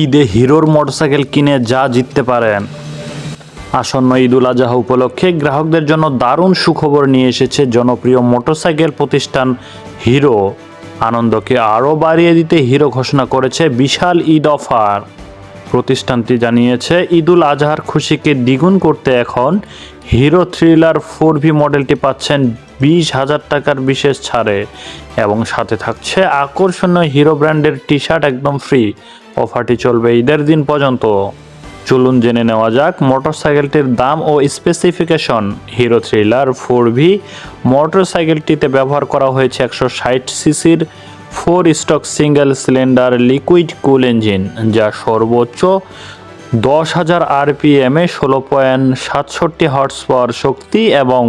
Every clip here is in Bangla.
ঈদে হিরোর মোটরসাইকেল কিনে যা জিততে পারেন। আসন্ন ঈদুল আজহা উপলক্ষে গ্রাহকদের জন্য দারুণ সুখবর নিয়ে এসেছে জনপ্রিয় মোটরসাইকেল প্রতিষ্ঠান হিরো। আনন্দকে আরও বাড়িয়ে দিতে হিরো ঘোষণা করেছে বিশাল ঈদ অফার। প্রতিষ্ঠানটি জানিয়েছে ঈদুল আজহার খুশিকে দ্বিগুণ করতে এখন হিরো থ্রিলার ফোর ভি মডেলটি পাচ্ছেন বিশ হাজার টাকার বিশেষ ছাড়ে এবং সাথে থাকছে আকর্ষণীয় হিরো ব্র্যান্ডের টি শার্ট একদম ফ্রি। অফারটি চলবে ঈদের দিন পর্যন্ত। চলুন জেনে নেওয়া যাক মোটরসাইকেলটির দাম ও specification Hero thriller four V মোটরসাইকেলটিতে ব্যবহার করা হয়েছে একশো ষাট সিসির four stroke single cylinder liquid cool engine, যা সর্বোচ্চ দশ হাজার আরপিএমে ষোলো পয়েন্ট সাতষট্টি হর্স পাওয়ার শক্তি এবং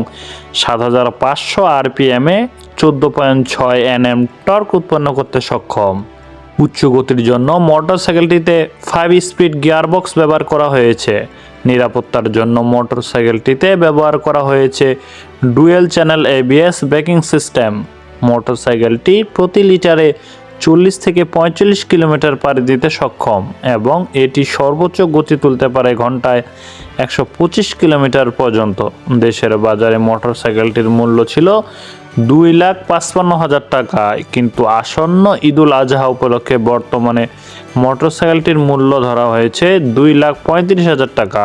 সাত হাজার পাঁচশো আরপিএমে চোদ্দ পয়েন্ট ছয় এনএম টর্ক উৎপন্ন করতে সক্ষম। উচ্চ গতির জন্য মোটরসাইকেলটিতে ফাইভ স্পিড গিয়ার বক্স ব্যবহার করা হয়েছে। নিরাপত্তার জন্য মোটরসাইকেলটিতে ব্যবহার করা হয়েছে dual channel ABS braking system মোটরসাইকেলটি প্রতি লিটারে চল্লিশ থেকে পঁয়তাল্লিশ কিলোমিটার পাড়ি দিতে সক্ষম এবং এটি সর্বোচ্চ গতি তুলতে পারে ঘন্টায় একশো পঁচিশ কিলোমিটার পর্যন্ত। দেশের বাজারে মোটরসাইকেলটির মূল্য ছিল দুই লাখ পাঁচপান্ন হাজার টাকা, কিন্তু আসন্ন ঈদুল আজহা উপলক্ষে বর্তমানে মোটরসাইকেলটির মূল্য ধরা হয়েছে দুই লাখ পঁয়ত্রিশ হাজার টাকা।